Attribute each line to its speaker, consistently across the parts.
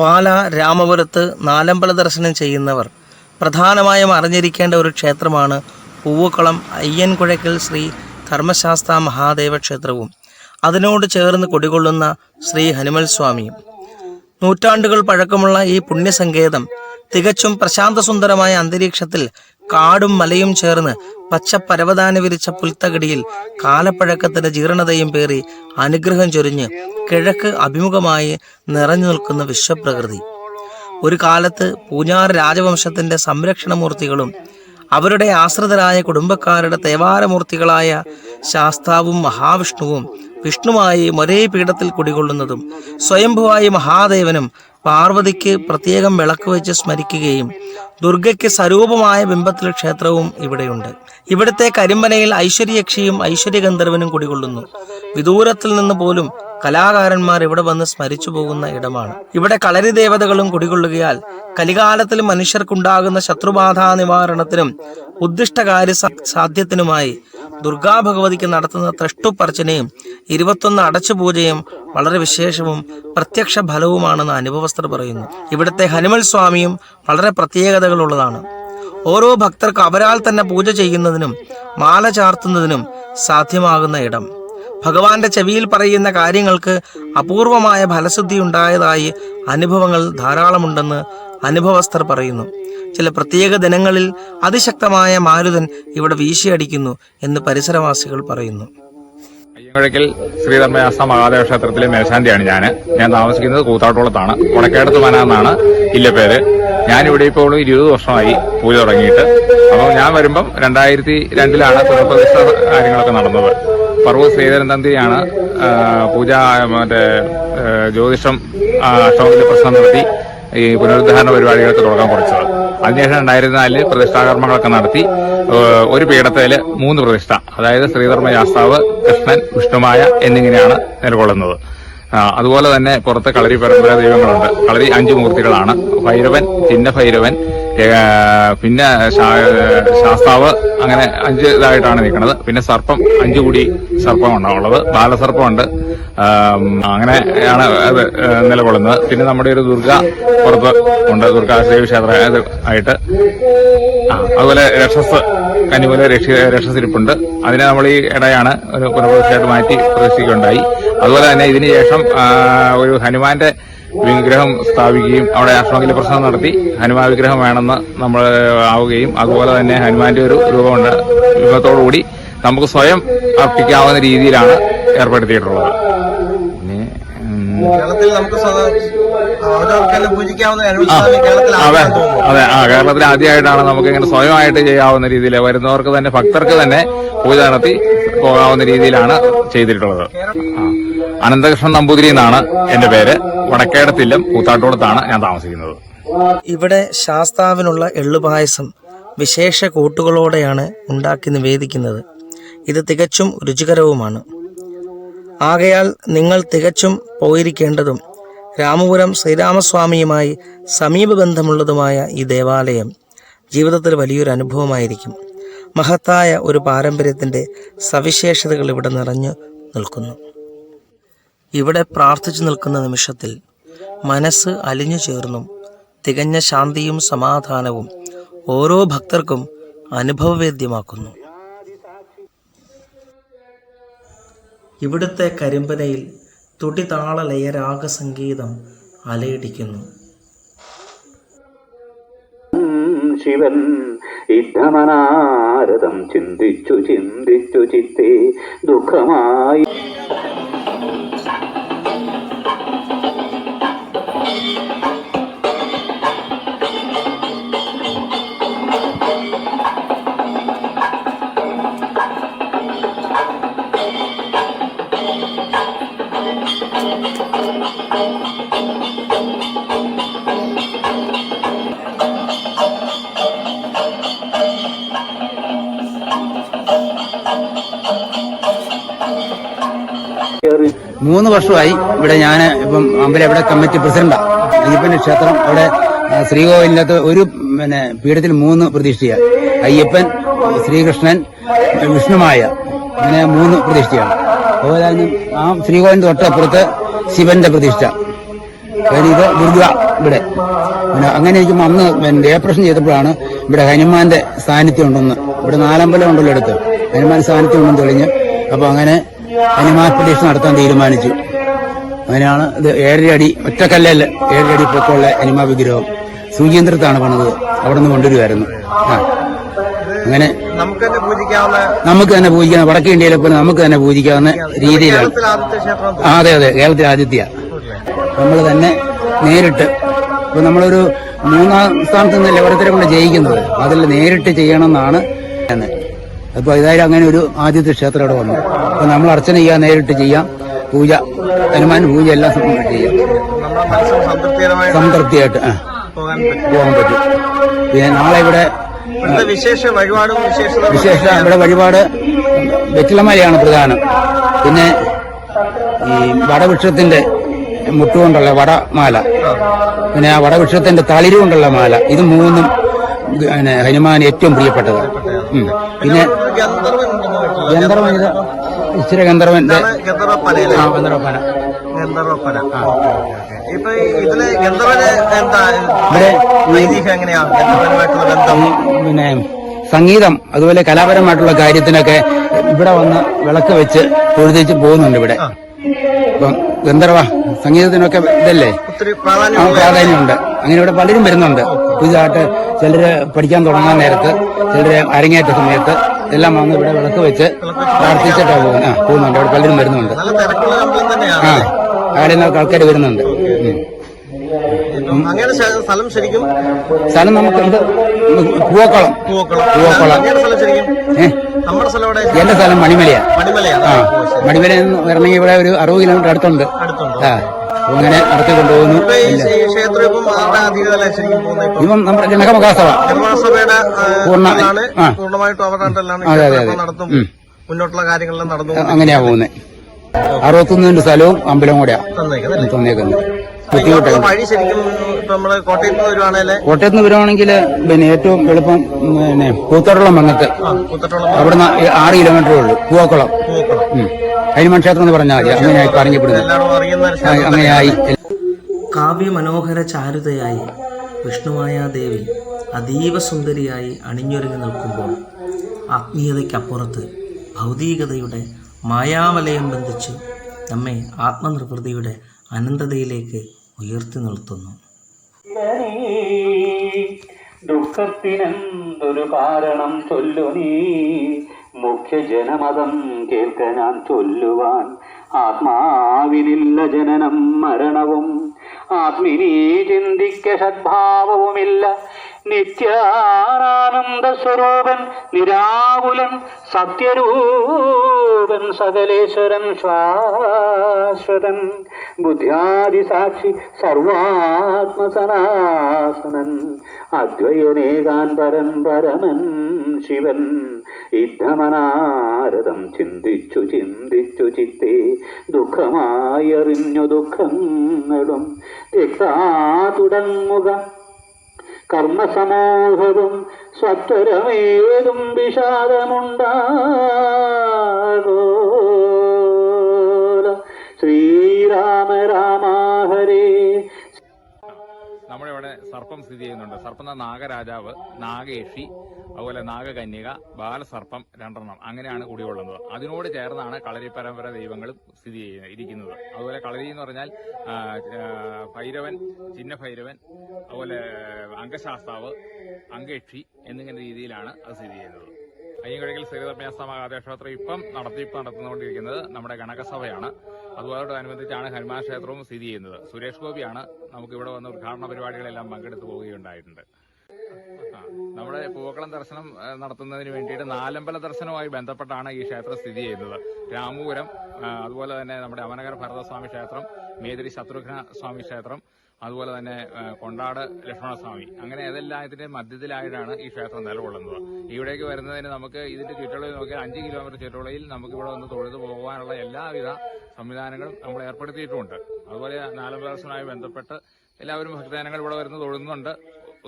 Speaker 1: പാല രാമപുരത്ത് നാലമ്പല ദർശനം ചെയ്യുന്നവർ പ്രധാനമായും അറിഞ്ഞിരിക്കേണ്ട ഒരു ക്ഷേത്രമാണ് പൂവക്കുളം അയ്യൻകുഴക്കൽ ശ്രീ ധർമ്മശാസ്ത്ര മഹാദേവ ക്ഷേത്രവും. അതിനോട് ചേർന്ന് കൊടികൊള്ളുന്ന ശ്രീ ഹനുമൽ സ്വാമിയും. നൂറ്റാണ്ടുകൾ പഴക്കമുള്ള ഈ പുണ്യസങ്കേതം തികച്ചും പ്രശാന്തസുന്ദരമായ അന്തരീക്ഷത്തിൽ കാടും മലയും ചേർന്ന് പച്ച പരവതാന വിരിച്ച പുൽത്തകടിയിൽ കാലപ്പഴക്കത്തിന്റെ ജീർണതയും പേറി അനുഗ്രഹം ചൊരിഞ്ഞ് കിഴക്ക് അഭിമുഖമായി നിറഞ്ഞു നിൽക്കുന്ന വിശ്വപ്രകൃതി. ഒരു കാലത്ത് പൂഞ്ഞാർ രാജവംശത്തിന്റെ സംരക്ഷണമൂർത്തികളും അവരുടെ ആശ്രിതരായ കുടുംബക്കാരുടെ തേവാരമൂർത്തികളായ ശാസ്താവും മഹാവിഷ്ണുവും വിഷ്ണുവായി ഒരേ പീഠത്തിൽ കുടികൊള്ളുന്നതും സ്വയംഭുവായി മഹാദേവനും പാർവതിക്ക് പ്രത്യേകം വിളക്ക് വെച്ച് സ്മരിക്കുകയും ദുർഗയ്ക്ക് സ്വരൂപമായ ബിംബത്തിൽ ക്ഷേത്രവും ഇവിടെയുണ്ട്. ഇവിടുത്തെ കരിമ്പനയിൽ ഐശ്വര്യക്ഷിയും ഐശ്വര്യഗന്ധർവനും കുടികൊള്ളുന്നു. വിദൂരത്തിൽ നിന്ന് പോലും കലാകാരന്മാർ ഇവിടെ വന്ന് സ്മരിച്ചു പോകുന്ന ഇടമാണ്. ഇവിടെ കളരി ദേവതകളും കുടികൊള്ളുകയാൽ കലികാലത്തിൽ മനുഷ്യർക്കുണ്ടാകുന്ന ശത്രുബാധ നിവാരണത്തിനും ഉദ്ദിഷ്ടകാര്യ സാധ്യത്തിനുമായി ദുർഗാ ഭഗവതിക്ക് നടത്തുന്ന ത്രഷ്ടുപ്പർച്ചനയും ഇരുപത്തൊന്ന് അടച്ചുപൂജയും വളരെ വിശേഷവും പ്രത്യക്ഷ ഫലവുമാണെന്ന് അനുഭവസ്ഥർ പറയുന്നു. ഇവിടുത്തെ ഹനുമൽ സ്വാമിയും വളരെ പ്രത്യേകതകളുള്ളതാണ്. ഓരോ ഭക്തർക്ക് അവരാൽ തന്നെ പൂജ ചെയ്യുന്നതിനും മാല ചാർത്തുന്നതിനും സാധ്യമാകുന്ന ഇടം. ഭഗവാന്റെ ചെവിയിൽ പറയുന്ന കാര്യങ്ങൾക്ക് അപൂർവമായ ഫലശുദ്ധി ഉണ്ടായതായി അനുഭവങ്ങൾ ധാരാളമുണ്ടെന്ന് അനുഭവസ്ഥർ പറയുന്നു. ചില പ്രത്യേക ദിനങ്ങളിൽ അതിശക്തമായ മാരുതൻ ഇവിടെ വീശിയടിക്കുന്നു എന്ന് പരിസരവാസികൾ പറയുന്നു.
Speaker 2: അയ്യങ്കുഴയ്ക്കൽ ശ്രീധർമ്മയാസ മഹാദേവ ക്ഷേത്രത്തിലെ മേൽശാന്തിയാണ് ഞാൻ ഞാൻ താമസിക്കുന്നത് കൂത്താട്ടുകുളത്താണ്. കൊടക്കേടത്ത് മന എന്നാണ് ഇല്ല പേര്. ഞാനിവിടെ ഇപ്പോൾ ഇരുപത് വർഷമായി പൂജ തുടങ്ങിയിട്ട്. അപ്പോൾ ഞാൻ വരുമ്പം രണ്ടായിരത്തി രണ്ടിലാണ് പുനഃപ്രതിഷ്ഠ കാര്യങ്ങളൊക്കെ നടന്നത്. പർവ ശ്രീധരൻ തന്തിയാണ് പൂജ മറ്റേ ജ്യോതിഷം അഷ്ടമത്തിൽ പ്രശ്നം നടത്തി ഈ പുനരുദ്ധാരണ പരിപാടികൾക്ക് തുടക്കം കുറിച്ചത് അതിനുശേഷം രണ്ടായിരത്തിനാലിൽ പ്രതിഷ്ഠാകർമ്മങ്ങളൊക്കെ നടത്തി ഒരു പീഠത്തിൽ മൂന്ന് പ്രതിഷ്ഠ അതായത് ശ്രീധർമ്മ ശാസ്താവ് കൃഷ്ണൻ വിഷ്ണുമായ എന്നിങ്ങനെയാണ് നിലകൊള്ളുന്നത്. അതുപോലെ തന്നെ പുറത്ത് കളരി പരമ്പര ദൈവങ്ങളുണ്ട്. കളരി അഞ്ചു മൂർത്തികളാണ്. ഭൈരവൻ ചിന്ന ഭൈരവൻ പിന്നെ ശാസ്താവ് അങ്ങനെ അഞ്ച് ഇതായിട്ടാണ് നിൽക്കുന്നത്. പിന്നെ സർപ്പം അഞ്ചു കൂടി സർപ്പമാണ് ഉള്ളത്. ബാലസർപ്പമുണ്ട്. അങ്ങനെയാണ് അത് നിലകൊള്ളുന്നത്. പിന്നെ നമ്മുടെ ഒരു ദുർഗ പുറത്ത് ഉണ്ട്. ദുർഗാശ്രീ ക്ഷേത്ര ആയിട്ട്. അതുപോലെ രക്ഷസ് കന്നിമൂല രക്ഷ രക്ഷസിരിപ്പുണ്ട്. അതിനെ നമ്മൾ ഈ ഇടയാണ് ഒരു പുനഃപ്രതിഷ്ഠയായിട്ട് മാറ്റി പ്രതിഷ്ഠിക്കുകയുണ്ടായി അതുപോലെ തന്നെ ഇതിന് ശേഷം ഒരു ഹനുമാന്റെ വിഗ്രഹം സ്ഥാപിക്കുകയും അവിടെ അഷ്ടമംഗല പ്രശ്നം നടത്തി. ഹനുമാൻ വിഗ്രഹം വേണമെന്ന് നമ്മൾ ആവുകയും അതുപോലെ തന്നെ ഹനുമാന്റെ ഒരു രൂപമുണ്ട്. രൂപത്തോടുകൂടി നമുക്ക് സ്വയം അർപ്പിക്കാവുന്ന രീതിയിലാണ് ഏർപ്പെടുത്തിയിട്ടുള്ളത്.
Speaker 1: കേരളത്തിൽ നമുക്ക് പൂജിക്കാവുന്ന കേരളത്തിൽ
Speaker 2: അതെ. അതെ. ആ കേരളത്തിൽ ആദ്യമായിട്ടാണ് നമുക്ക് ഇങ്ങനെ സ്വയമായിട്ട് ചെയ്യാവുന്ന രീതിയിൽ വരുന്നവർക്ക് തന്നെ ഭക്തർക്ക് തന്നെ പൂജ നടത്തി പോകാവുന്ന രീതിയിലാണ് ചെയ്തിട്ടുള്ളത്. അനന്തകൃഷ്ണൻ നമ്പൂതിരി എന്നാണ് എന്റെ പേര്. വടക്കേടത്തില്ലം കൂത്താട്ടോടത്താണ് ഞാൻ താമസിക്കുന്നത്.
Speaker 1: ഇവിടെ ശാസ്താവിനുള്ള എള്ളുപായസം വിശേഷ കൂട്ടുകളോടെയാണ് ഉണ്ടാക്കി നിവേദിക്കുന്നത്. ഇത് തികച്ചും രുചികരവുമാണ്. ആകയാൽ നിങ്ങൾ തികച്ചും പോയിരിക്കേണ്ടതും രാമപുരം ശ്രീരാമസ്വാമിയുമായി സമീപബന്ധമുള്ളതുമായ ഈ ദേവാലയം ജീവിതത്തിൽ വലിയൊരു അനുഭവമായിരിക്കും. മഹത്തായ ഒരു പാരമ്പര്യത്തിന്റെ സവിശേഷതകൾ ഇവിടെ നിറഞ്ഞു നിൽക്കുന്നു. ഇവിടെ പ്രാർത്ഥിച്ചു നിൽക്കുന്ന നിമിഷത്തിൽ മനസ്സ് അലിഞ്ഞു ചേർന്നും തികഞ്ഞ ശാന്തിയും സമാധാനവും ഓരോ ഭക്തർക്കും അനുഭവവേദ്യമാക്കുന്നു. ഇവിടുത്തെ കരിമ്പനയിൽ തുടിതാള ലയരാഗ സംഗീതം അലയടിക്കുന്നു.
Speaker 3: ശിവൻ ഇദ്ധമനാരതം ചിന്തിച്ചു ചിന്തിച്ചു ചിത്തേ ദുഃഖമായി
Speaker 4: മൂന്ന് വർഷമായി ഇവിടെ ഞാൻ ഇപ്പം അമ്പലം ഇവിടെ കമ്മിറ്റി പ്രസിഡന്റാണ് അയ്യപ്പന്റെ ക്ഷേത്രം അവിടെ ശ്രീകോവിലിനകത്ത് ഒരു പിന്നെ പീഠത്തിൽ മൂന്ന് പ്രതിഷ്ഠയാണ് അയ്യപ്പൻ ശ്രീകൃഷ്ണൻ വിഷ്ണുമായ. അങ്ങനെ മൂന്ന് പ്രതിഷ്ഠയാണ്. അതുപോലെ തന്നെ ആ ശ്രീകോവിലിന്റെ തൊട്ടപ്പുറത്ത് ശിവന്റെ പ്രതിഷ്ഠ. ഇത് ദുർഗ ഇവിടെ. പിന്നെ അങ്ങനെ ഇരിക്കുമ്പോൾ അന്ന് ഡേപ്രഷൻ ചെയ്തപ്പോഴാണ് ഇവിടെ ഹനുമാന്റെ സാന്നിധ്യം ഉണ്ടെന്ന്. ഇവിടെ നാലമ്പലം ഉണ്ടല്ലോ അടുത്ത്. ഹനുമാൻ സാന്നിധ്യം ഉണ്ടെന്ന് തെളിഞ്ഞ്. അപ്പൊ അങ്ങനെ പ്രതീക്ഷ നടത്താൻ തീരുമാനിച്ചു. അങ്ങനെയാണ് ഇത് ഏഴരടി ഒറ്റക്കല്ലല്ല ഏഴര അടി പൊക്കമുള്ള അനിമാ വിഗ്രഹം സൂചീന്ദ്രത്താണ് പണിത് അവിടെ നിന്ന് കൊണ്ടുവരുമായിരുന്നു ആ. അങ്ങനെ
Speaker 1: നമുക്ക് തന്നെ പൂജിക്കാവുന്ന
Speaker 4: നമുക്ക് തന്നെ പൂജിക്കാം. വടക്കേ ഇന്ത്യയിലെ പോലെ നമുക്ക് തന്നെ പൂജിക്കാവുന്ന രീതിയിലാണ്. ആ, അതെ അതെ. കേരളത്തിലെ ആദിത്യ. നമ്മൾ തന്നെ നേരിട്ട് ഇപ്പൊ നമ്മളൊരു മൂന്നാം സ്ഥാനത്ത് നിന്നല്ലേ ഓരോരുത്തരെ കൊണ്ട് ജയിക്കുന്നത്. അതിൽ നേരിട്ട് ചെയ്യണമെന്നാണ് എന്ന് അപ്പൊ ഇതായാലും അങ്ങനെ ഒരു ആദ്യത്തെ ക്ഷേത്രം ഇവിടെ വന്നു. അപ്പൊ നമ്മൾ അർച്ചന ചെയ്യാൻ നേരിട്ട് ചെയ്യാം. പൂജ ഹനുമാൻ പൂജ എല്ലാം ചെയ്യാം. സംതൃപ്തിയായിട്ട്
Speaker 1: പോകാൻ പറ്റും.
Speaker 4: പിന്നെ നാളെ ഇവിടെ
Speaker 1: വിശേഷ? വഴിപാടും വിശേഷത
Speaker 4: വിശേഷ ഇവിടെ വഴിപാട് വെറ്റിലമാലയാണ് പ്രധാനം. പിന്നെ ഈ വടവൃക്ഷത്തിന്റെ മുട്ടുകൊണ്ടുള്ള വടമാല. പിന്നെ ആ വടവൃക്ഷത്തിന്റെ തളിരുകൊണ്ടുള്ള മാല. ഇത് മൂന്നും ഹനുമാൻ ഏറ്റവും പ്രിയപ്പെട്ടത്. പിന്നെ
Speaker 1: ഗന്ധർവൻ.
Speaker 4: ഗന്ധർവൻ ഇത് ഇച്ചിരി ഗന്ധർവന്റെ
Speaker 1: ഇതാണ്
Speaker 4: ഗന്ധർവപ്പന.
Speaker 1: ഗന്ധർവപ്പന. ഇപ്പൊ ഇതിൽ ഗന്ധർവന് എന്താ
Speaker 4: ഇവിടെ
Speaker 1: ഐതിഹ്യം എങ്ങനെയാ ഗന്ധർവനുമായിട്ടുള്ള ബന്ധം?
Speaker 4: പിന്നെ സംഗീതം അതുപോലെ കലാപരമായിട്ടുള്ള കാര്യത്തിനൊക്കെ ഇവിടെ വന്ന് വിളക്ക് വെച്ച് പൊഴുതിച്ച് പോകുന്നുണ്ട് ഇവിടെ. ഇപ്പം ഗന്ധർവ സംഗീതത്തിനൊക്കെ ഇതല്ലേ? പ്രാധാന്യമുണ്ട്. അങ്ങനെ ഇവിടെ പലരും വരുന്നുണ്ട്. പുതിയതായിട്ട് ചിലർ പഠിക്കാൻ തുടങ്ങാൻ നേരത്ത് ചിലർ അരങ്ങേറ്റ സമയത്ത് എല്ലാം വന്ന് ഇവിടെ വിളക്ക് വെച്ച് പ്രാർത്ഥിച്ചിട്ടാണ് പോകുന്നത് ആ പോകുന്നുണ്ട്. അവിടെ പലരും വരുന്നുണ്ട്. ആ അവിടെ നിന്ന് ആൾക്കാർ വരുന്നുണ്ട്.
Speaker 1: അങ്ങനെ സ്ഥലം ശരിക്കും?
Speaker 4: സ്ഥലം നമുക്ക് ഇത് പൂവക്കുളം.
Speaker 1: പൂവക്കുളം.
Speaker 4: എന്റെ സ്ഥലം മണിമലയാ.
Speaker 1: മണിമലയാണ്.
Speaker 4: ആ മണിമലയിൽ നിന്ന് വരണമെങ്കിൽ ഇവിടെ ഒരു അറുപത് കിലോമീറ്റർ അടുത്തുണ്ട്.
Speaker 1: അടുത്തുണ്ട്.
Speaker 4: ആ. അങ്ങനെ നടത്തി കൊണ്ടുപോകുന്നു.
Speaker 1: ഇപ്പൊ
Speaker 4: നമ്മുടെ
Speaker 1: ജനകമഹാസഭ. പൂർണമായിട്ടും
Speaker 4: അതെ, അതെ,
Speaker 1: ക്ഷേത്രം
Speaker 4: അതെ.
Speaker 1: നടത്തും. മുന്നോട്ടുള്ള കാര്യങ്ങളെല്ലാം നടന്നു
Speaker 4: അങ്ങനെയാ പോകുന്നത് അറുപത്തൊന്നിന്റെ സ്ഥലവും അമ്പലവും കൂടെയാ. തന്നേക്കുന്നത്. ബുദ്ധിമുട്ടാണ്
Speaker 1: കോട്ടയത്ത് നിന്ന്
Speaker 4: വരുവാണെങ്കിൽ പിന്നെ ഏറ്റവും എളുപ്പം പിന്നെ
Speaker 1: കുത്തട്ടുള്ള
Speaker 4: അവിടുന്ന് ആറ് കിലോമീറ്ററേ ഉള്ളൂ. പൂവക്കുളം. ഹനുമാൻ ക്ഷേത്രം എന്ന് പറഞ്ഞാൽ മതി അങ്ങനെയായി പറഞ്ഞപ്പെടുന്നത്.
Speaker 1: അങ്ങനെയായി
Speaker 4: കാവ്യ
Speaker 1: മനോഹര
Speaker 4: അങ്ങനെയായി.
Speaker 1: കാവ്യമനോഹര ചാരുതയായി വിഷ്ണുമായ ദേവി അതീവ സുന്ദരിയായി അണിഞ്ഞൊരുങ്ങി നിൽക്കുമ്പോൾ ആത്മീയതയ്ക്കപ്പുറത്ത് ഭൗതികതയുടെ മായാവലയം ബന്ധിച്ച് നമ്മെ ആത്മനിർവൃതിയുടെ അനന്തതയിലേക്ക് ഉയർത്തി നിർത്തുന്നു.
Speaker 3: ദുഃഖത്തിനെന്തൊരു കാരണം ചൊല്ലു നീ? മുഖ്യ ജനമതം കേൾക്ക ഞാൻ ചൊല്ലുവാൻ. ആത്മാവിനില്ല ജനനം മരണവും. ആത്മിനീ ചിന്തിക്ക സദ്ഭാവവുമില്ല. നിത്യാനന്ദ സ്വരൂപൻ നിരാകുലൻ സത്യരൂപൻ സകലേശ്വരൻ ശാശ്വതൻ ബുദ്ധ്യാദിസാക്ഷി സർവാത്മസനാസനൻ അദ്വയനേകാൻ പരമൻ ശിവൻ. ഇദ്ധമനാരദം ചിന്തിച്ചു ചിന്തിച്ചു ചിത്തേ ദുഃഖമായറിഞ്ഞു ദുഃഖങ്ങളും രക്താ തുടങ്ങുക കർമ്മസമൂഹവും സ്വത്വരമേതും വിഷാദമുണ്ടാകോ ശ്രീരാമ രാമ ഹരേ
Speaker 2: നമ്മുടെ ഇവിടെ സർപ്പം സ്ഥിതി ചെയ്യുന്നുണ്ട്. സർപ്പം എന്ന നാഗരാജാവ് നാഗേഷി അതുപോലെ നാഗകന്യക ബാലസർപ്പം രണ്ടെണ്ണം അങ്ങനെയാണ് കുടികൊള്ളുന്നത്. അതിനോട് ചേർന്നാണ് കളരി പരമ്പര ദൈവങ്ങളും സ്ഥിതി ചെയ്യുന്നത് ഇരിക്കുന്നത്. അതുപോലെ കളരി എന്ന് പറഞ്ഞാൽ ഭൈരവൻ ചിന്ന ഭൈരവൻ അതുപോലെ അംഗശാസ്താവ് അങ്കേക്ഷി എന്നിങ്ങനെ രീതിയിലാണ് അത് സ്ഥിതി ചെയ്യുന്നത്. അയ്യങ്കഴിക്കൽ ശ്രീധർമ്മയാസ്ത മഹാദേവക്ഷേത്രം ഇപ്പം നടത്തിപ്പ് നടത്തുന്നുകൊണ്ടിരിക്കുന്നത് നമ്മുടെ ഗണകസഭയാണ്. അതുമായിട്ടനുബന്ധിച്ചാണ് ഹനുമാൻ ക്ഷേത്രവും സ്ഥിതി ചെയ്യുന്നത്. സുരേഷ് ഗോപിയാണ് നമുക്ക് ഇവിടെ വന്ന് ഉദ്ഘാടന പരിപാടികളെല്ലാം പങ്കെടുത്തു പോവുകയുണ്ടായിട്ടുണ്ട്. നമ്മുടെ പൂക്കളം ദർശനം നടത്തുന്നതിന് വേണ്ടിയിട്ട് നാലമ്പല ദർശനവുമായി ബന്ധപ്പെട്ടാണ് ഈ ക്ഷേത്രം സ്ഥിതി ചെയ്യുന്നത്. രാമപുരം അതുപോലെ തന്നെ നമ്മുടെ അമനകര ഭരതസ്വാമി ക്ഷേത്രം മേതിരി ശത്രുഘ്ന സ്വാമി ക്ഷേത്രം അതുപോലെ തന്നെ കൊണ്ടാട് ലക്ഷ്മണസ്വാമി. അങ്ങനെ ഏതെല്ലാം ഇതിന്റെ മധ്യത്തിലായിട്ടാണ് ഈ ക്ഷേത്രം നിലകൊള്ളുന്നത്. ഇവിടേക്ക് വരുന്നതിന് നമുക്ക് ഇതിന്റെ ചുറ്റളവിൽ നോക്കി അഞ്ച് കിലോമീറ്റർ ചുറ്റളവിൽ നമുക്ക് ഇവിടെ വന്ന് തൊഴുതു പോകാനുള്ള എല്ലാവിധ സംവിധാനങ്ങളും നമ്മൾ ഏർപ്പെടുത്തിയിട്ടുമുണ്ട് അതുപോലെ നാലമ്പലസുമായി ബന്ധപ്പെട്ട് എല്ലാവരും ഭക്തജനങ്ങൾ ഇവിടെ വരുന്ന തൊഴുന്നുണ്ട്.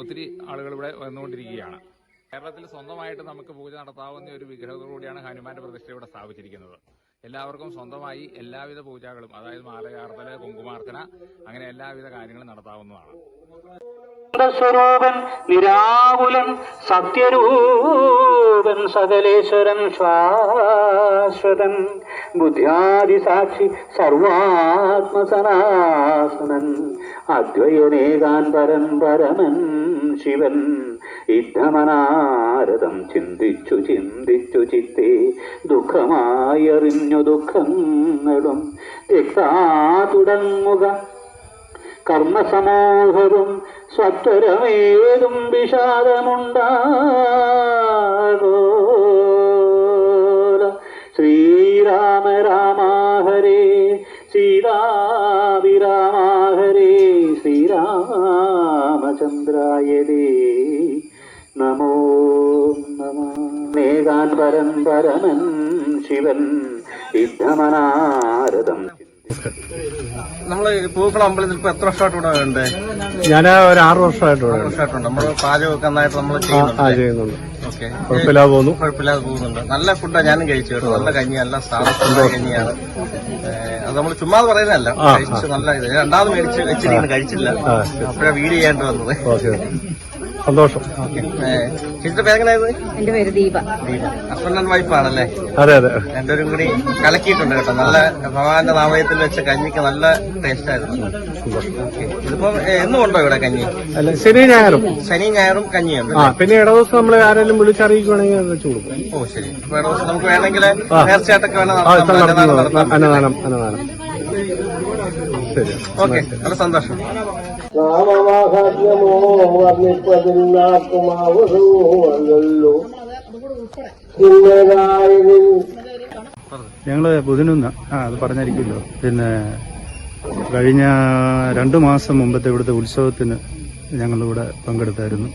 Speaker 2: ഒത്തിരി ആളുകൾ ഇവിടെ വന്നുകൊണ്ടിരിക്കുകയാണ്. കേരളത്തിൽ സ്വന്തമായിട്ട് നമുക്ക് പൂജ നടത്താവുന്ന ഒരു വിഗ്രഹത്തോടുകൂടിയാണ് ഹനുമാന്റെ പ്രതിഷ്ഠ ഇവിടെ സ്ഥാപിച്ചിരിക്കുന്നത്. എല്ലാവർക്കും സ്വന്തമായി എല്ലാവിധ പൂജകളും അതായത് മാലയാർത്തൽ കുങ്കുമാർത്തന അങ്ങനെ എല്ലാവിധ കാര്യങ്ങളും നടത്താവുന്നതാണ്.
Speaker 3: സ്വരൂപൻ നിരാകുലൻ സത്യരൂപൻ സകലേശ്വരൻ ശാശ്വതൻ ബുദ്ധ്യാദി സാക്ഷി സർവാത്മസനാസനൻ അദ്വയനേകാൻ പരൻ പരമൻ ശിവൻ. യുദ്ധമനാരദം ചിന്തിച്ചു ചിന്തിച്ചു ചിത്തേ ദുഃഖമായറിഞ്ഞു ദുഃഖങ്ങളും തുടങ്ങുക. കർമ്മസമൂഹവും സ്വത്വരമേതും വിഷാദമുണ്ടാകോ. ശ്രീരാമ രാമ ഹരേ ശ്രീരാമചന്ദ്രായ നമോ നമ. മേഘാൻ പരം പരമൻ ശിവൻ യുദ്ധമനാരതം
Speaker 5: നമ്മൾ പൂക്കളം അമ്പലത്തിൽ ഇപ്പൊ എത്ര വർഷമായിട്ട് ഇവിടെ ഞാൻ
Speaker 6: ഞാൻ ഒരു ആറ് വർഷമായിട്ട് ഇവിടെ.
Speaker 5: വർഷമായിട്ടുണ്ട്. നമ്മൾ പാചകമൊക്കെ നന്നായിട്ട് നമ്മൾ ചെയ്യുന്നുണ്ട് ഓക്കെ.
Speaker 6: കുഴപ്പമില്ലാതെ പോകുന്നു.
Speaker 5: കുഴപ്പമില്ലാതെ പോകുന്നുണ്ട്. നല്ല ഫുഡാണ് ഞാനും കഴിച്ചു കേട്ടോ. നല്ല കഞ്ഞി നല്ല സാധനം കഞ്ഞിയാണ്. അത് നമ്മൾ ചുമ്മാ പറയുന്നതല്ല. കഴിച്ച് നല്ല ഇത്. രണ്ടാമത് മേടിച്ച് വെച്ചിരിക്കുന്നു കഴിച്ചില്ല. അപ്പോഴാണ് വീട് ചെയ്യേണ്ടി വന്നത്.
Speaker 6: ഓക്കെ. സന്തോഷം.
Speaker 5: ഏഹ്, ചേച്ചിയുടെ പേരെങ്ങനെയായത്
Speaker 7: എന്റെ പേര് ദീപ.
Speaker 5: ഹസ്ബൻഡ് ആൻഡ് വൈഫാണല്ലേ
Speaker 6: അതെ അതെ.
Speaker 5: രണ്ടുപേരും കൂടി കലക്കിയിട്ടുണ്ട് കേട്ടോ. നല്ല ഭഗവാന്റെ നാമയത്തിൽ വെച്ച കഞ്ഞിക്ക് നല്ല ടേസ്റ്റ് ആയിരുന്നു. ഓക്കെ ഇതിപ്പോ എന്നും ഉണ്ടോ ഇവിടെ കഞ്ഞി?
Speaker 6: അല്ല ശനി ഞായറും.
Speaker 5: ശനി ഞായറും കഞ്ഞിയുണ്ട്.
Speaker 6: ആ പിന്നെ ഇട ദിവസം നമ്മൾ ആരെങ്കിലും വിളിച്ചറിയിക്കുവാണെങ്കിൽ അത് വെച്ച് കൊടുക്കും.
Speaker 5: ഓ ശരി. ഇപ്പൊ ഇവിടെ ദിവസം നമുക്ക് വേണമെങ്കിൽ നേർച്ചയായിട്ടൊക്കെ വേണം അന്നദാനം
Speaker 6: അന്നദാനം. ശരി.
Speaker 5: ഓക്കെ നല്ല സന്തോഷം.
Speaker 8: നാമമാഹാത്മ്യമോ വർണിപ്പതിന്നാക്കുമാവസൂവല്ലോ ചിന്നതായതിൽ
Speaker 9: ഞങ്ങൾ ബുധനൊന്ന്. ആ അത് പറഞ്ഞിരിക്കുമല്ലോ പിന്നെ കഴിഞ്ഞ രണ്ടു മാസം മുമ്പത്തെ ഇവിടുത്തെ ഉത്സവത്തിന് ഞങ്ങളിവിടെ പങ്കെടുത്തായിരുന്നു.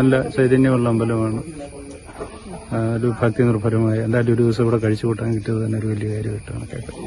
Speaker 9: നല്ല ചൈതന്യമുള്ള അമ്പലമാണ്. ഒരു ഭക്തി നിർഭരമായ എന്തായാലും ഒരു ദിവസം ഇവിടെ കഴിച്ചു കൂട്ടാൻ കിട്ടിയത് തന്നെ ഒരു വലിയ കാര്യമായിട്ടാണ് കേട്ടത്.